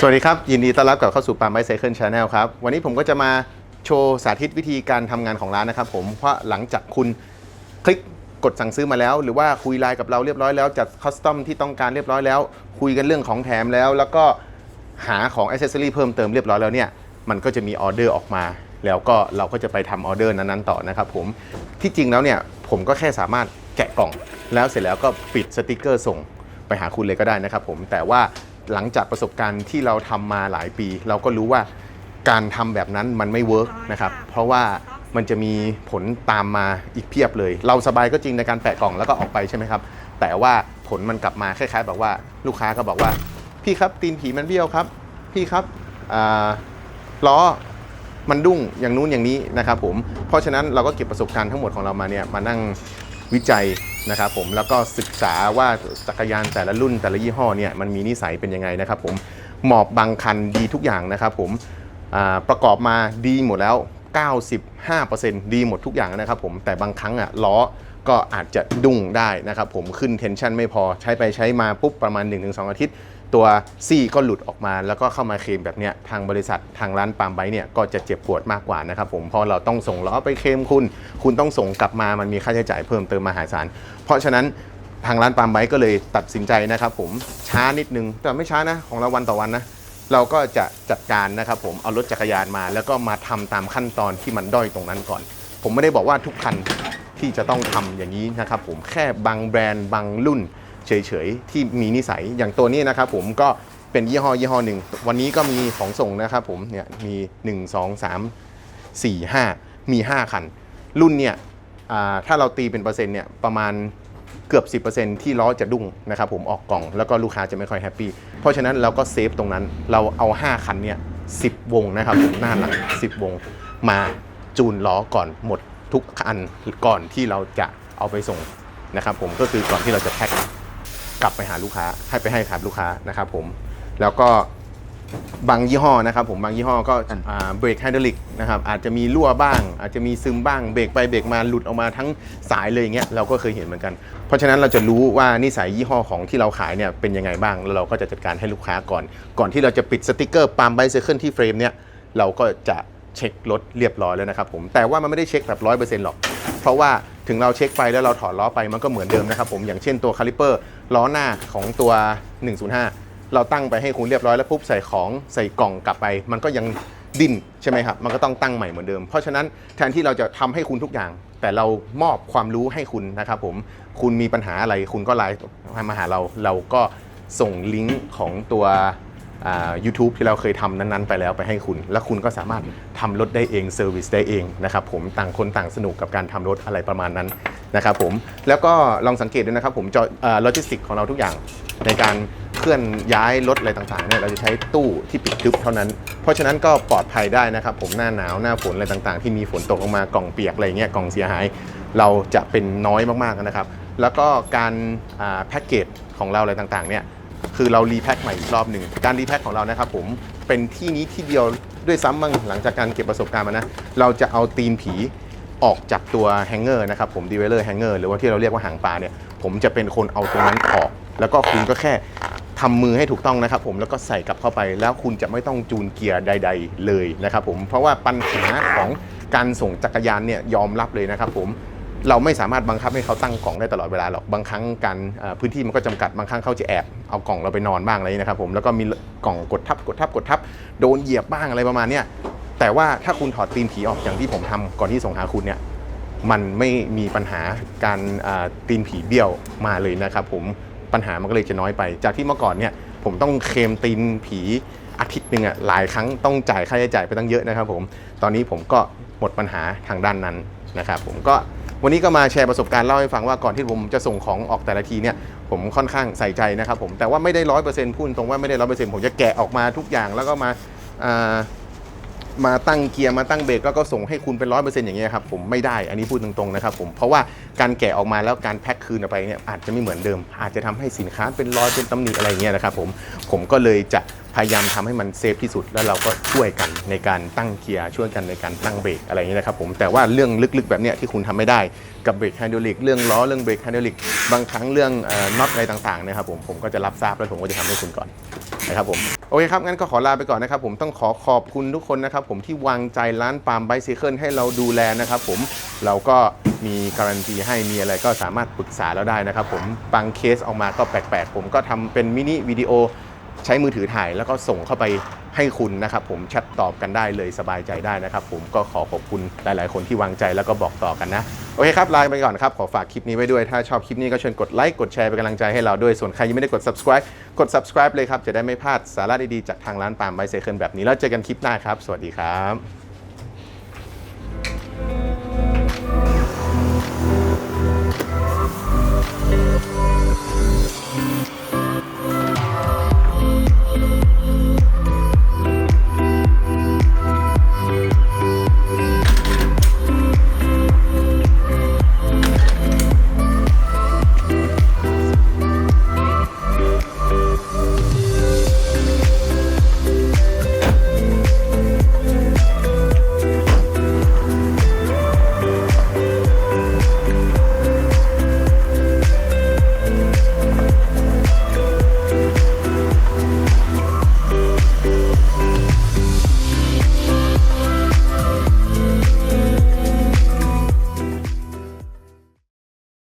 สวัสดีครับ ยินดีต้อนรับกลับเข้าสู่ปาล์มไบไซเคิลชาแนลครับ วันนี้ผมก็จะมาโชว์สาธิตวิธีการทำงานของร้านนะครับผมเพราะหลังจากคุณคลิกกดสั่งซื้อมาแล้ว หรือว่าคุยไลน์กับเราเรียบร้อยแล้วจัดคัสตอมที่ต้องการเรียบร้อยแล้ว คุยกันเรื่องของแถมแล้ว แล้วก็หาของอ c เซสซอรี่เพิ่มเติมเรียบร้อยแล้วเนี่ยมันก็จะมีออเดอร์ออกมา แล้วก็เราก็จะไปทำออเดอร์นั้นๆต่อนะครับผมที่จริงแล้วเนี่ยผมก็แค่สามารถแกะกล่อง แล้วเสร็จแล้วก็ปิดสติกเกอร์ส่งไปหาคุณเลยก็ได้นะครับผมแต่ว่า หลังจากประสบการณ์ที่เราทำมาหลายปี เราก็รู้ว่าการทำแบบนั้นมันไม่เวิร์กนะครับ เพราะว่ามันจะมีผลตามมาอีกเพียบเลย เราสบายก็จริงในการแปะกล่องแล้วก็ออกไปใช่ไหมครับ แต่ว่าผลมันกลับมาคล้ายๆแบบว่าลูกค้าก็บอกว่า พี่ครับตีนผีมันเบี้ยวครับ พี่ครับอ่าล้อมันดุ้งอย่างนู้นอย่างนี้นะครับผมเพราะฉะนั้นเราก็เก็บประสบการณ์ทั้งหมดของเรามาเนี่ยมานั่งวิจัย นะครับผมแล้วก็ศึกษาว่าจักรยานแต่ละรุ่นแต่ละยี่ห้อเนี่ยมันมีนิสัยเป็นยังไงนะครับผมหมอบบางคันดีทุกอย่างนะครับผมประกอบมาดีหมดแล้ว 95%ดีหมดทุกอย่างนะครับผมแต่บางครั้งอะล้อก็อาจจะดุ้งได้นะครับผมขึ้นเทนชันไม่พอใช้ไปใช้มาปุ๊บประมาณ 1-2 อาทิตย์ ตัวซี่ก็หลุดออกมา แล้วก็เข้ามาเคลมแบบเนี้ยทางบริษัททางร้านปาล์มไบค์เนี่ยก็จะเจ็บปวดมากกว่านะครับผมเพราะเราต้องส่งล้อไปเคลมคุณ คุณต้องส่งกลับมามันมีค่าใช้จ่ายเพิ่มเติมมหาศาลเพราะฉะนั้นทางร้านปาล์มไบค์ก็เลยตัดสินใจนะครับผมช้านิดนึงแต่ไม่ช้านะของเราวันต่อวันนะเราก็จะจัดการนะครับผมเอารถจักรยานมา แล้วก็มาทำตามขั้นตอนที่มันด้อยตรงนั้นก่อน ผมไม่ได้บอกว่าทุกคันที่จะต้องทำอย่างนี้นะครับผมแค่บางแบรนด์บางรุ่น เฉยๆ ที่มีนิสัยอย่างตัวนี้นะครับผมก็เป็นยี่ห้อยี่ห้อหนึ่งวันนี้ก็มีของส่งนะครับผมเนี่ยมี 1 2 3 4 5 มี 5 คัน รุ่นเนี่ยถ้าเราตีเป็นเปอร์เซ็นต์เนี่ยประมาณเกือบ 10%ที่ล้อจะดุ้งนะครับผมออกกล่องแล้วก็ลูกค้าจะไม่ค่อยแฮปปี้เพราะฉะนั้นเราก็เซฟตรงนั้นเราเอา 5 คันเนี่ย10 วงนะครับผมหน้าหลัง 10 วงมาจูนล้อก่อนหมดทุกคันก่อนที่เราจะเอาไปส่งนะครับผมก็คือก่อนที่เราจะแพ็ค กลับไปหาลูกค้าให้ไปให้ขาดลูกค้านะครับผมแล้วก็บางยี่ห้อนะครับผมบางยี่ห้อก็อ่าเบรกไฮดรอลิกนะครับอาจจะมีรั่วบ้าง อาจจะมีซึมบ้างเบรกไปเบรกมาหลุดออกมาทั้งสายเลยอย่างเงี้ยเราก็เคยเห็นเหมือนกัน เพราะฉะนั้นเราจะรู้ว่านิสัยยี่ห้อของที่เราขายเนี่ยเป็นยังไงบ้างแล้วเราก็จะจัดการให้ลูกค้าก่อน ก่อนที่เราจะปิดสติกเกอร์ปาล์มไบเซเคิลที่เฟรมเนี่ยเราก็จะเช็ครถเรียบร้อยแล้วนะครับผมแต่ว่ามันไม่ได้เช็คแบบร้อยเปอร์เซ็นต์หรอก เพราะว่าถึงเราเช็คไปแล้วเราถอดล้อไปมันก็เหมือนเดิมนะครับผมอย่างเช่นตัวคาลิเปอร์ล้อหน้าของตัว 105 เราตั้งไปให้คุณเรียบร้อยแล้วปุ๊บใส่ของใส่กล่องกลับไป มันก็ยังดิ้นใช่ไหมครับมันก็ต้องตั้งใหม่เหมือนเดิม เพราะฉะนั้นแทนที่เราจะทำให้คุณทุกอย่าง แต่เรามอบความรู้ให้คุณนะครับผมคุณมีปัญหาอะไรคุณก็ไลน์มาหาเราเราก็ส่งลิงก์ของตัว อ่า YouTube ที่เราเคยทำนั้นๆ ไปแล้วไปให้คุณ แล้วคุณก็สามารถทำรถได้เองเซอร์วิสได้เองนะครับผมต่างคนต่างสนุกกับการทำรถอะไรประมาณนั้นนะครับผมแล้วก็ลองสังเกตด้วยนะครับผมจอโลจิสติกของเราทุกอย่างในการเคลื่อนย้ายรถอะไรต่างๆเนี่ยเราจะใช้ตู้ที่ปิดทึบเท่านั้น เพราะฉะนั้นก็ปลอดภัยได้นะครับผมหน้าหนาวหน้าฝนอะไรต่างๆ ที่มีฝนตกลงมากล่องเปียกอะไรเงี้ยกล่องเสียหาย เราจะเป็นน้อยมากๆนะครับ แล้วก็การแพ็กเกจของเราอะไรต่างๆเนี่ย คือเรารีแพ็คใหม่อีกรอบหนึ่งการรีแพ็คของเรานะครับผมเป็นที่นี้ที่เดียวด้วยซ้ำบ้างหลังจากการเก็บประสบการณ์มานะ เราจะเอาตีนผีออกจากตัวแฮงเกอร์นะครับผมดีเวลเลอร์แฮงเกอร์หรือว่าที่เราเรียกว่าหางปลาเนี่ย ผมจะเป็นคนเอาตรงนั้นออก แล้วก็คุณก็แค่ทำมือให้ถูกต้องนะครับผมแล้วก็ใส่กลับเข้าไปแล้วคุณจะไม่ต้องจูนเกียร์ใด ๆ เลยนะครับผมเพราะว่าปัญหาของการส่งจักรยานเนี่ยยอมรับเลยนะครับผม เราไม่สามารถบังคับให้เขาตั้งกล่องได้ตลอดเวลาหรอกบางครั้งการพื้นที่มันก็จำกัดบางครั้งเขาจะแอบเอากล่องเราไปนอนบ้างอะไรนะครับผมแล้วก็มีกล่องกดทับกดทับกดทับโดนเหยียบบ้างอะไรประมาณเนี้ยแต่ว่าถ้าคุณถอดตีนผีออกอย่างที่ผมทำก่อนที่ส่งหาคุณเนี่ยมันไม่มีปัญหาการตีนผีเบี้ยวมาเลยนะครับผมปัญหามันก็เลยจะน้อยไป จากที่เมื่อก่อนเนี่ยผมต้องเคลมตีนผีอาทิตย์หนึ่งอะหลายครั้งต้องจ่ายค่าใช้จ่ายไปตั้งเยอะนะครับผมตอนนี้ผมก็หมดปัญหาทางด้านนั้นนะครับผมก็ วันนี้ก็มาแชร์ประสบการณ์เล่าให้ฟังว่าก่อนที่ผมจะส่งของออกแต่ละทีเนี่ยผมค่อนข้างใส่ใจนะครับผมแต่ว่าไม่ได้ร้อยเปอร์เซ็นต์พูดตรงว่าไม่ได้ร้อยเปอร์เซ็นต์ผมจะแกะออกมาทุกอย่างแล้วก็มา มาตั้งเกียร์มาตั้งเบรกแล้วก็ส่งให้คุณเป็นร้อยเปอร์เซ็นต์อย่างเงี้ยครับผมไม่ได้อันนี้พูดตรงๆนะครับผมเพราะว่าการแกะออกมาแล้วการแพ็คคืนออกไปเนี่ยอาจจะไม่เหมือนเดิม อาจจะทำให้สินค้าเป็นรอยเป็นตำหนิอะไรเงี้ยนะครับผมผมก็เลยจะพยายามทำให้มันเซฟที่สุดแล้วเราก็ช่วยกันในการตั้งเกียร์ช่วยกันในการตั้งเบรกอะไรเงี้ยนะครับผมแต่ว่าเรื่องลึกๆแบบเนี้ยที่คุณทำไม่ได้กับเบรกไฮดรอลิกเรื่องล้อเรื่องเบรกไฮดรอลิกบางครั้งเรื่องน็อตอะไรต่างๆนะครับผมผมก็จะรับทราบแล้วผมก็จะทำให้คุณก่อน นะครับผมโอเคครับงั้นก็ขอลาไปก่อนนะครับผมต้องขอขอบคุณทุกคนนะครับผมที่วางใจร้านปาล์มไบซิเคิลให้เราดูแลนะครับผมเราก็มีการันตีให้มีอะไรก็สามารถปรึกษาเราได้นะครับผมบางเคสออกมาก็แปลกๆ ผมก็ทำเป็นมินิวิดีโอ ใช้มือถือถ่ายแล้วก็ส่งเข้าไปให้คุณนะครับผมแชทตอบกันได้เลยสบายใจได้นะครับผมก็ขอขอบคุณหลาย ๆ คนที่วางใจแล้วก็บอกต่อกันนะ โอเคครับลาไปก่อนครับ ขอฝากคลิปนี้ไว้ด้วย ถ้าชอบคลิปนี้ก็เชิญกดไลค์กดแชร์เป็นกำลังใจให้เราด้วย ส่วนใครยังไม่ได้กด subscribe กด subscribe เลยครับ จะได้ไม่พลาดสาระดี ๆ จากทางร้านปาล์มไบเซเคิลแบบนี้แล้วเจอกันคลิปหน้าครับ สวัสดีครับ